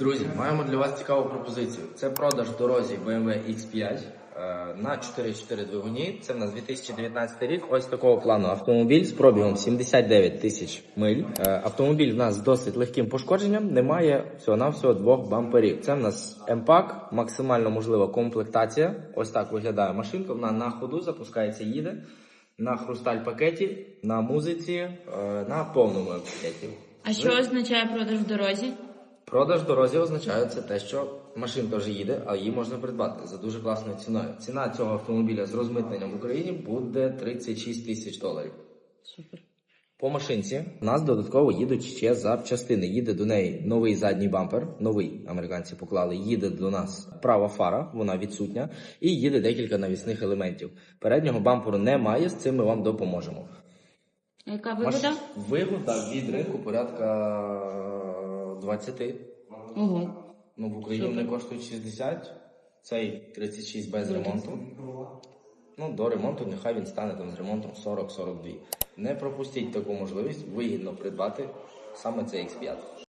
Друзі, маємо для вас цікаву пропозицію. Це продаж дорозі BMW X5 е, на 4.4 двигуні. Це в нас 2019 рік. Ось такого плану автомобіль з пробігом 79 тисяч миль. Е, Автомобіль в нас з досить легким пошкодженням. Немає всього-навсього двох бамперів. Це в нас МПАК, максимально можлива комплектація. Ось так виглядає машинка. Вона на ходу запускається, їде. На хрусталь пакеті, на музиці, е, на повному пакеті. А що означає продаж в дорозі? Продаж в дорозі означає це те, що машин теж їде, а її можна придбати за дуже класною ціною. Ціна цього автомобіля з розмитненням в Україні буде 36 тисяч доларів. Супер. По машинці у нас додатково їдуть ще запчастини. Їде до неї новий задній бампер, новий американці поклали. Їде до нас права фара, вона відсутня, і їде декілька навісних елементів. Переднього бамперу немає, з цим ми вам допоможемо. А Яка Маш- вигода? Вигода від ринку порядка 20. Угу. Ну, в Україні вони коштують 60, цей 36 без ремонту. Ну, до ремонту нехай він стане там з ремонтом 40-42. Не пропустіть таку можливість вигідно придбати саме цей X5.